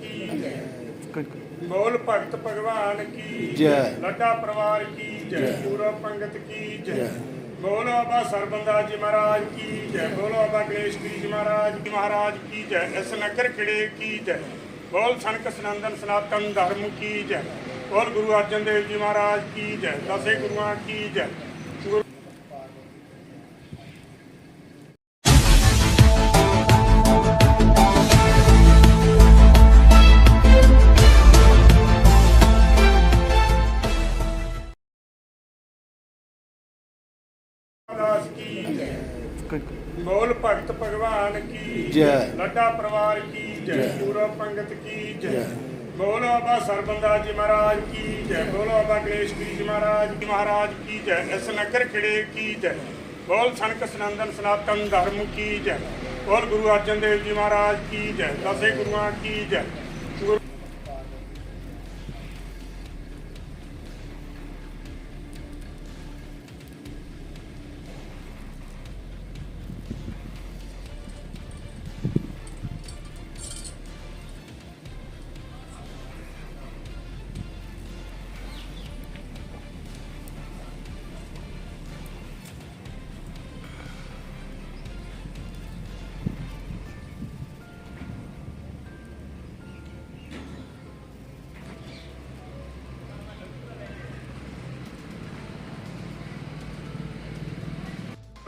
ਕੀ ਜੈ ਬੋਲ ਭਗਤ ਭਗਵਾਨ ਕੀ ਜੈ। ਲੱਡਾ ਪਰਿਵਾਰ ਕੀ ਜੈ? ਪੂਰਵ ਪੰਗਤ ਕੀ ਜੈ? ਬੋਲ ਬਾਬਾ ਸਰਬੰਦਾ ਜੀ ਮਹਾਰਾਜ ਕੀ ਜੈ? ਬੋਲ ਬਾਬਾ ਗਣੇਸ਼ ਜੀ ਮਹਾਰਾਜ ਕੀ ਮਹਾਰਾਜ ਕੀ ਜੈ? ਇਸ ਨਗਰ ਖਿੜੇ ਕੀ ਜੈ? ਬੋਲ ਸਨਕ ਸਨੰਦਨ ਸਨਾਤਨ ਧਰਮ ਕੀ ਜੈ? ਬੋਲ ਗੁਰੂ ਅਰਜਨ ਦੇਵ ਜੀ ਮਹਾਰਾਜ ਕੀ ਜੈ? ਦਸੇ ਗੁਰੂਆਂ ਕੀ ਜੈ? ਜੈ। ਲੱਡਾ ਪਰਿਵਾਰ ਕੀ ਜੈ ਪੂਰਵ ਪੰਗਤ ਕੀ ਜੈ। ਬੋਲ ਬਾਬਾ ਸਰਬੰਦਾ ਜੀ ਮਹਾਰਾਜ ਕੀ ਜੈ ਬੋਲ ਬਾਬਾ ਗਣੇਸ਼ ਜੀ ਮਹਾਰਾਜ ਕੀ ਮਹਾਰਾਜ ਕੀ ਜੈ ਇਸ ਨਗਰ ਖਿੜੇ ਕੀ ਜੈ। ਬੋਲ ਸਨਕ ਸਨੰਦਨ ਸਨਾਤਨ ਧਰਮ ਕੀ ਜੈ। ਬੋਲ ਗੁਰੂ ਅਰਜਨ ਦੇਵ ਜੀ ਮਹਾਰਾਜ ਕੀ ਜੈ ਦਸੇ ਗੁਰੂਆਂ ਕੀ ਜੈ।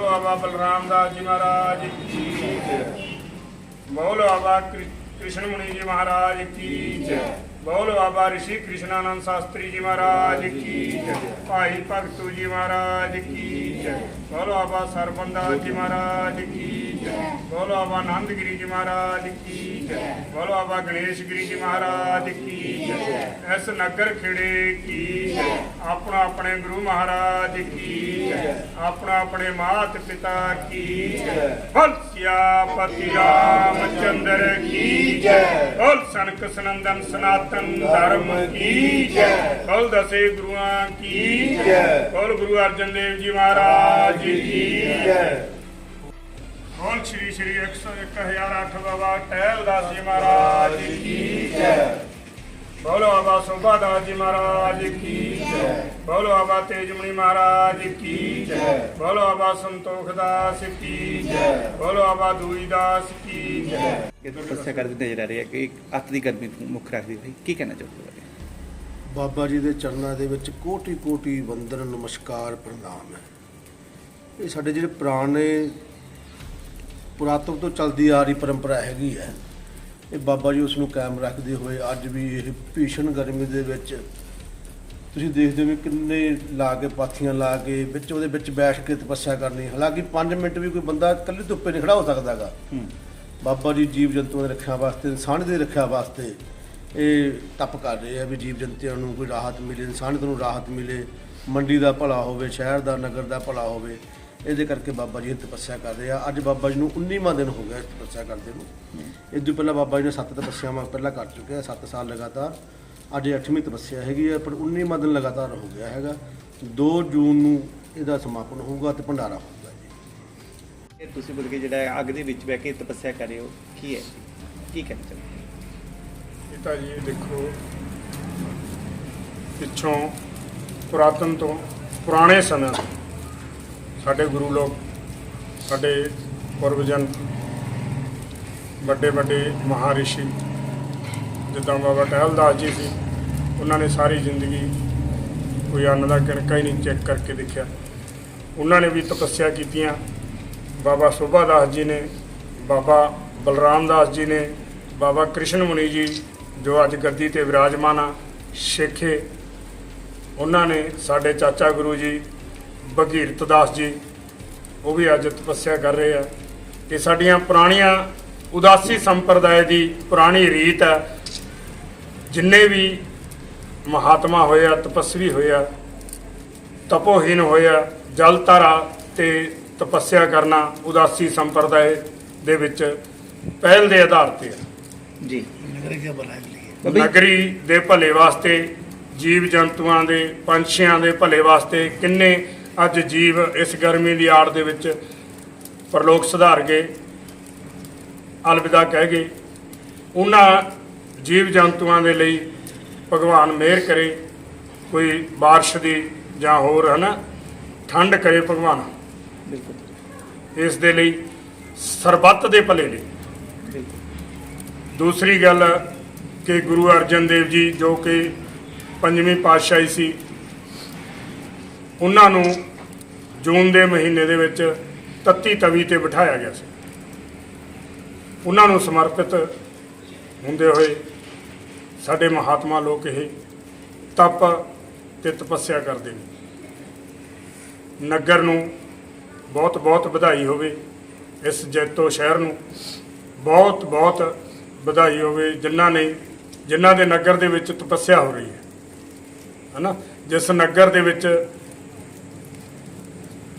ਬਾਬਾ ਬਲਰਾਮ ਦਾਸ ਜੀ ਮਹਾਰਾਜ ਕੀ ਜੈ। ਬੋਲ ਬਾਬਾ ਕ੍ਰਿਸ਼ਨ ਮੁਨੀ ਜੀ ਮਹਾਰਾਜ ਕੀ ਜੈ। ਬੋਲ ਬਾਬਾ ਰਿਸ਼ੀ ਕ੍ਰਿਸ਼ਨਾਨੰਦ ਸ਼ਾਸਤਰੀ ਜੀ ਮਹਾਰਾਜ ਕੀ ਜੈ। ਭਾਈ ਭਗਤੂ ਜੀ ਮਹਾਰਾਜ ਕੀ ਜੈ। ਬੋਲ ਬਾਬਾ ਸਰਬੰਦਾ ਜੀ ਮਹਾਰਾਜ ਕੀ ਜੈ। ਬੋਲ ਬਾਬਾ ਆਨੰਦਗਿਰੀ ਜੀ ਮਹਾਰਾਜ ਕੀ ਜੈ। ਬੋਲ ਬਾਬਾ ਗਣੇਸ਼ ਗਿਰੀ ਜੀ ਮਹਾਰਾਜ ਕੀ ਜੈ। ਇਸ ਨਗਰ ਖੇੜੇ ਕੀ ਜੈ। ਆਪਣਾ ਆਪਣੇ ਗੁਰੂ ਮਹਾਰਾਜ ਕੀ ਜੈ। ਆਪਣਾ ਆਪਣੇ ਮਾਤ ਪਿਤਾ ਕੀ ਜੈ। ਬੋਲ ਸਿਆਪਤੀ ਰਾਮਚੰਦਰ ਕੀ ਜੈ। ਬੋਲ ਸਨਕ ਸਨੰਦਨ ਸਨਾਤਨ ਧਰਮ ਕੀ ਜੈ। ਬੋਲ ਦਸੇ ਗੁਰੂਆਂ ਕੀ ਜੈ। ਬੋਲ ਗੁਰੂ ਅਰਜਨ ਦੇਵ ਜੀ ਮਹਾਰਾਜ ਕੀ ਜੈ। ਬੋਲ ਸ਼੍ਰੀ ਸ਼੍ਰੀ 101008 ਬਾਬਾ ਟਹਿਲ ਦਾਸ ਜੀ ਮਹਾਰਾਜ ਕੀ ਜੈ। ਬੋਲੋ ਬਾਬਾ ਸੋਭਾ ਦਾਸ ਜੀ ਮਹਾਰਾਜ ਕੀ ਜੈ। ਬੋਲੋ ਬਾਬਾ ਤੇਜਮਣੀ ਮਹਾਰਾਜ ਕੀ ਜੈ। ਬੋਲੋ ਬਾਬਾ ਸੰਤੋਖ ਦਾਸ ਕੀ ਜੈ। ਬੋਲੋ ਬਾਬਾ ਦੂਈ ਦਾਸ ਕੀ ਜੈ। ਇਹ ਤਪੱਸਿਆ ਕਰਦੇ ਨਜ਼ਰ ਆ ਰਹੀ ਹੈ ਕਿ ਅੱਤ ਦੀ ਗਰਮੀ ਨੂੰ ਮੁੱਖ ਰੱਖਦੀ ਹੋਈ ਕੀ ਕਹਿਣਾ ਚਾਹੁੰਦੇ ਹੋ ਬਾਬਾ ਜੀ ਦੇ ਚਰਨਾਂ ਦੇ ਵਿੱਚ ਕੋਟੀ ਕੋਟੀ ਵੰਦਨ ਨਮਸਕਾਰ ਪ੍ਰਣਾਮ ਹੈ। ਇਹ ਸਾਡੇ ਜਿਹੜੇ ਪੁਰਾਣੇ ਪੁਰਾਤਨ ਤੋਂ ਚੱਲਦੀ ਆ ਰਹੀ ਪਰੰਪਰਾ ਹੈਗੀ ਹੈ। ਇਹ ਬਾਬਾ ਜੀ ਉਸ ਨੂੰ ਕਾਇਮ ਰੱਖਦੇ ਹੋਏ ਅੱਜ ਵੀ ਇਹ ਭੀਸ਼ਣ ਗਰਮੀ ਦੇ ਵਿੱਚ ਤੁਸੀਂ ਦੇਖਦੇ ਹੋ ਕਿੰਨੇ ਲਾ ਕੇ ਪਾਥੀਆਂ ਲਾ ਕੇ ਵਿੱਚ ਉਹਦੇ ਵਿੱਚ ਬੈਠ ਕੇ ਤਪੱਸਿਆ ਕਰਨੀ ਹਾਲਾਂਕਿ 5 ਮਿੰਟ ਵੀ ਕੋਈ ਬੰਦਾ ਇਕੱਲੇ ਧੁੱਪੇ ਨਹੀਂ ਖੜਾ ਹੋ ਸਕਦਾਗਾ। ਬਾਬਾ ਜੀ ਜੀਵ ਜੰਤੂਆਂ ਦੀ ਰੱਖਿਆ ਵਾਸਤੇ ਇਨਸਾਨ ਦੀ ਰੱਖਿਆ ਵਾਸਤੇ ਇਹ ਤਪ ਕਰ ਰਹੇ ਆ ਵੀ ਜੀਵ ਜੰਤੂਆਂ ਨੂੰ ਕੋਈ ਰਾਹਤ ਮਿਲੇ ਇਨਸਾਨੀਅਤ ਨੂੰ ਰਾਹਤ ਮਿਲੇ ਮੰਡੀ ਦਾ ਭਲਾ ਹੋਵੇ ਸ਼ਹਿਰ ਦਾ ਨਗਰ ਦਾ ਭਲਾ ਹੋਵੇ। ਇਹਦੇ ਕਰਕੇ ਬਾਬਾ ਜੀ ਇਹ ਤਪੱਸਿਆ ਕਰ ਰਹੇ ਆ। ਅੱਜ ਬਾਬਾ ਜੀ ਨੂੰ 19ਵਾਂ ਦਿਨ ਹੋ ਗਿਆ ਇਸ ਤਪੱਸਿਆ ਕਰਦੇ ਨੂੰ। ਇਸ ਤੋਂ ਪਹਿਲਾਂ ਬਾਬਾ ਜੀ ਨੇ ਸੱਤ ਤਪੱਸਿਆਵਾਂ ਪਹਿਲਾਂ ਕਰ ਚੁੱਕੇ ਆ 7 ਸਾਲ ਲਗਾਤਾਰ। ਅੱਜ ਇਹ 8ਵੀਂ ਤਪੱਸਿਆ ਹੈਗੀ ਆ ਪਰ 19ਵਾਂ ਦਿਨ ਲਗਾਤਾਰ ਹੋ ਗਿਆ ਹੈਗਾ। 2 ਜੂਨ ਨੂੰ ਇਹਦਾ ਸਮਾਪਨ ਹੋਊਗਾ ਤੇ ਭੰਡਾਰਾ ਹੋਊਗਾ ਜੀ। ਇਹ ਤੁਸੀਂ ਬੋਲ ਕੇ ਜਿਹੜਾ ਅੱਗ ਦੇ ਵਿੱਚ ਬਹਿ ਕੇ ਤਪੱਸਿਆ ਕਰ ਰਹੇ ਹੋ ਕੀ ਹੈ? ਕੀ ਕਹਿਣਾ ਚਾਹੁੰਦੇ ਹੋ? ਇਹ ਤਾਂ ਜੀ ਦੇਖੋ ਪਿੱਛੋਂ ਪੁਰਾਤਨ ਤੋਂ ਪੁਰਾਣੇ ਸਮਿਆਂ ਤੋਂ ਸਾਡੇ ਗੁਰੂ ਲੋਕ, ਸਾਡੇ ਪੁਰਵਜਨ, ਵੱਡੇ ਵੱਡੇ ਮਹਾਰਿਸ਼ੀ, ਜਿੱਦਾਂ ਬਾਬਾ ਟਹਿਲਦਾਸ ਜੀ ਸੀ, ਉਹਨਾਂ ਨੇ ਸਾਰੀ ਜ਼ਿੰਦਗੀ ਕੋਈ ਅੰਨ ਦਾ ਕਿਣਕਾ ਹੀ ਨਹੀਂ ਚੈੱਕ ਕਰਕੇ ਦੇਖਿਆ। ਉਹਨਾਂ ਨੇ ਵੀ ਤਪੱਸਿਆ ਕੀਤੀਆਂ। ਬਾਬਾ ਸੋਭਾ ਦਾਸ ਜੀ ਨੇ, ਬਾਬਾ ਬਲਰਾਮ ਦਾਸ ਜੀ ਨੇ, ਬਾਬਾ ਕ੍ਰਿਸ਼ਨ ਮੁਨੀ ਜੀ, ਜੋ ਅੱਜ ਗੱਦੀ ਤੇ ਵਿਰਾਜਮਾਨ ਆ, ਸ਼ੇਖੇ, ਉਹਨਾਂ ਨੇ ਸਾਡੇ ਚਾਚਾ ਗੁਰੂ ਜੀ ਭਗੀਰਥ ਦਾਸ ਜੀ ਉਹ ਵੀ ਅੱਜ ਤਪੱਸਿਆ ਕਰ ਰਹੇ ਆ। ਇਹ ਸਾਡੀਆਂ ਪੁਰਾਣੀਆਂ ਉਦਾਸੀ ਸੰਪਰਦਾਇ ਦੀ ਪੁਰਾਣੀ ਰੀਤ ਹੈ ਜਿੰਨੇ ਵੀ ਮਹਾਤਮਾ ਹੋਇਆ ਤਪਸਵੀ ਹੋਇਆ ਤਪੋਹੀਨ ਹੋਇਆ ਜਲ ਧਾਰਾ ਤੇ ਤਪੱਸਿਆ ਕਰਨਾ ਉਦਾਸੀ ਸੰਪਰਦਾਇ ਦੇ ਵਿੱਚ ਪਹਿਲ ਦੇ ਆਧਾਰ ਤੇ ਹੈ? ਜੀ। ਨਗਰੀ ਦੇ ਭਲੇ ਵਾਸਤੇ ਜੀਵ ਜੰਤੂਆਂ ਦੇ ਪੰਛੀਆਂ ਦੇ ਭਲੇ ਵਾਸਤੇ ਕਿੰਨੇ ਅੱਜ ਜੀਵ ਇਸ ਗਰਮੀ ਦੀ ਆੜ ਦੇ ਵਿੱਚ ਪਰਲੋਕ ਸੁਧਾਰ ਗਏ ਅਲਵਿਦਾ ਕਹਿ ਗਏ ਉਹਨਾਂ ਜੀਵ ਜੰਤੂਆਂ ਦੇ ਲਈ ਭਗਵਾਨ ਮਿਹਰ ਕਰੇ ਕੋਈ ਬਾਰਿਸ਼ ਦੀ ਜਾਂ ਹੋਰ ਹਨਾ ਠੰਡ ਕਰੇ ਭਗਵਾਨ। ਬਿਲਕੁਲ। ਇਸ ਦੇ ਲਈ ਸਰਬੱਤ ਦੇ ਭਲੇ ਲਈ ਦੂਸਰੀ ਗੱਲ ਕਿ ਗੁਰੂ ਅਰਜਨ ਦੇਵ ਜੀ ਜੋ ਕਿ ਪੰਜਵੀਂ ਪਾਤਸ਼ਾਹੀ ਸੀ ਉਹਨਾਂ ਨੂੰ ਜੂਨ ਦੇ ਮਹੀਨੇ ਦੇ ਵਿੱਚ ਤੱਤੀ ਤਵੀ ਤੇ ਬਿਠਾਇਆ ਗਿਆ ਸੀ। ਉਹਨਾਂ ਨੂੰ ਸਮਰਪਿਤ ਹੁੰਦੇ ਹੋਏ ਸਾਡੇ ਮਹਾਤਮਾ ਲੋਕ ਇਹ ਤਪ ਤੇ ਤਪੱਸਿਆ ਕਰਦੇ ਨੇ। ਨਗਰ ਨੂੰ ਬਹੁਤ ਬਹੁਤ ਵਧਾਈ ਹੋਵੇ, ਇਸ ਜੈਤੋ ਸ਼ਹਿਰ ਨੂੰ ਬਹੁਤ ਬਹੁਤ ਵਧਾਈ ਹੋਵੇ, ਜਿਨ੍ਹਾਂ ਨੇ, ਜਿਨ੍ਹਾਂ ਦੇ ਨਗਰ ਦੇ ਵਿੱਚ ਤਪੱਸਿਆ ਹੋ ਰਹੀ ਹੈ। ਹਨਾ? ਜਿਸ ਨਗਰ ਦੇ ਵਿੱਚ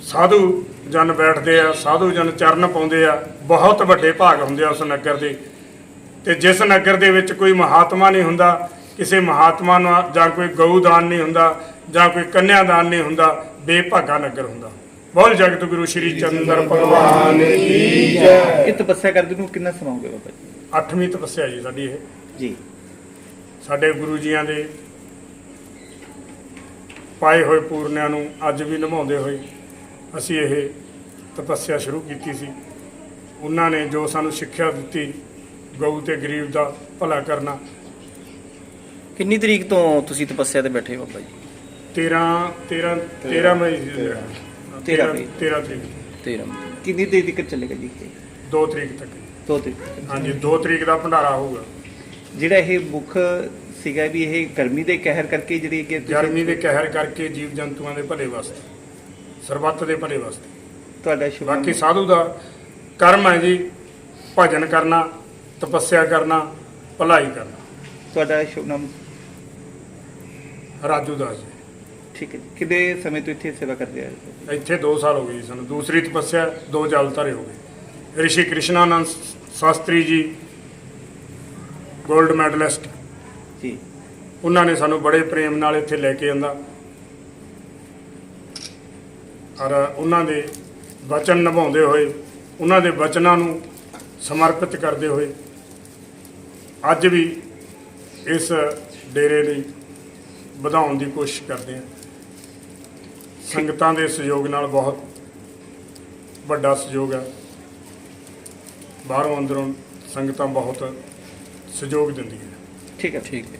ਸਾਧੂ ਜਨ ਬੈਠਦੇ ਆ ਸਾਧੂ ਜਨ ਚਰਨ ਪਾਉਂਦੇ ਆ ਬਹੁਤ ਵੱਡੇ ਭਾਗ ਹੁੰਦੇ ਆ ਉਸ ਨਗਰ ਦੇ। ਤੇ ਜਿਸ ਨਗਰ ਦੇ ਵਿੱਚ ਕੋਈ ਮਹਾਤਮਾ ਨਹੀਂ ਹੁੰਦਾ ਕਿਸੇ ਮਹਾਤਮਾ ਨੂੰ ਜਾਂ ਕੋਈ ਗਊ ਦਾਨ ਨਹੀਂ ਹੁੰਦਾ ਜਾਂ ਕੋਈ ਕੰਨਿਆ ਦਾਨ ਨਹੀਂ ਹੁੰਦਾ ਬੇਭਾਗਾ ਨਗਰ ਹੁੰਦਾ। ਬੋਲ ਜਗਤ ਗੁਰੂ ਸ਼੍ਰੀ ਚੰਦਰ ਭਗਵਾਨ। ਇਹ ਤਪੱਸਿਆ ਕਰਦੇ ਨੂੰ ਕਿੰਨਾ ਸਮਾਂ ਹੋ ਗਿਆ ਬਾਬਾ ਜੀ? ਅੱਠਵੀਂ ਤਪੱਸਿਆ ਜੀ ਸਾਡੀ ਇਹ। ਜੀ। ਸਾਡੇ ਗੁਰੂ ਜੀਆਂ ਦੇ ਪਾਏ ਹੋਏ ਪੂਰਨਿਆਂ ਨੂੰ ਅੱਜ ਵੀ ਨਿਭਾਉਂਦੇ ਹੋਏ। ਅਸੀਂ ਇਹ ਤਪੱਸਿਆ ਸ਼ੁਰੂ ਕੀਤੀ ਸੀ। ਉਹਨਾਂ ਨੇ ਜੋ ਸਾਨੂੰ ਸਿੱਖਿਆ ਦਿੱਤੀ ਗਊ ਤੇ ਗਰੀਬ ਦਾ ਭਲਾ ਕਰਨਾ। ਕਿੰਨੀ ਤਰੀਕ ਤੋਂ ਤੁਸੀਂ ਤਪੱਸਿਆ ਤੇ ਬੈਠੇ ਹੋ ਬਾਬਾ ਜੀ? 13 13 13 ਮਈ ਤੇਰਾਂ। ਮਈ। 13 ਤਰੀਕ। 13 ਕਿੰਨੀ ਦੇਰ ਤੱਕ ਚੱਲੇਗਾ ਜੀ ਇਹ? 2 ਤਰੀਕ ਤੱਕ। ਦੋ ਤਰੀਕ ਤੱਕ। ਹਾਂਜੀ 2 ਤਰੀਕ ਦਾ ਭੰਡਾਰਾ ਹੋਊਗਾ। ਜਿਹੜਾ ਇਹ ਮੁੱਖ ਸੀਗਾ ਵੀ ਇਹ ਗਰਮੀ ਦੇ ਕਹਿਰ ਕਰਕੇ ਜਿਹੜੀ ਕਿ ਤੁਸੀਂ- ਗਰਮੀ ਦੇ ਕਹਿਰ ਕਰਕੇ ਜੀਵ ਜੰਤੂਆਂ ਦੇ ਭਲੇ ਵਾਸਤੇ। ਸਰਬੱਤ ਦੇ ਭਲੇ ਵਾਸਤੇ। ਤੁਹਾਡਾ ਸ਼ੁਭ ਬਾਕੀ ਸਾਧੂ ਦਾ ਕਰਮ ਹੈ ਜੀ ਭਜਨ ਕਰਨਾ ਤਪੱਸਿਆ ਕਰਨਾ ਭਲਾਈ ਕਰਨਾ। ਤੁਹਾਡਾ ਸ਼ੁਭ ਨਾਮ? ਰਾਜੂ ਦਾਸ ਜੀ। ਠੀਕ ਹੈ ਜੀ। ਕਿੰਨੇ ਸਮੇਂ ਤੋਂ ਇੱਥੇ ਸੇਵਾ ਕਰਦੇ ਆ ਇੱਥੇ 2 ਸਾਲ ਹੋ ਗਏ ਜੀ ਸਾਨੂੰ। ਦੂਸਰੀ ਤਪੱਸਿਆ ਦੋ ਜਲ ਧਾਰੇ ਹੋ ਗਏ। ਰਿਸ਼ੀ ਕ੍ਰਿਸ਼ਨਾਨੰਦ ਸ਼ਾਸਤਰੀ ਜੀ 골ਡ ਮੈਡਲਿਸਟ। ਜੀ। ਉਹਨਾਂ ਨੇ ਸਾਨੂੰ ਬੜੇ ਪ੍ਰੇਮ ਨਾਲ ਇੱਥੇ ਲੈ ਕੇ ਆਂਦਾ। ਔਰ ਉਹਨਾਂ ਦੇ ਵਚਨ ਨਿਭਾਉਂਦੇ ਹੋਏ ਉਹਨਾਂ ਦੇ ਵਚਨਾਂ ਨੂੰ ਸਮਰਪਿਤ ਕਰਦੇ ਹੋਏ ਅੱਜ ਵੀ ਇਸ ਡੇਰੇ ਲਈ ਵਧਾਉਣ ਦੀ ਕੋਸ਼ਿਸ਼ ਕਰਦੇ ਹਾਂ। ਸੰਗਤਾਂ ਦੇ ਸਹਿਯੋਗ ਨਾਲ ਬਹੁਤ ਵੱਡਾ ਸਹਿਯੋਗ ਹੈ। ਬਾਹਰੋਂ ਅੰਦਰੋਂ ਸੰਗਤਾਂ ਬਹੁਤ ਸਹਿਯੋਗ ਦਿੰਦੀਆਂ ਠੀਕ ਹੈ। ਠੀਕ ਹੈ।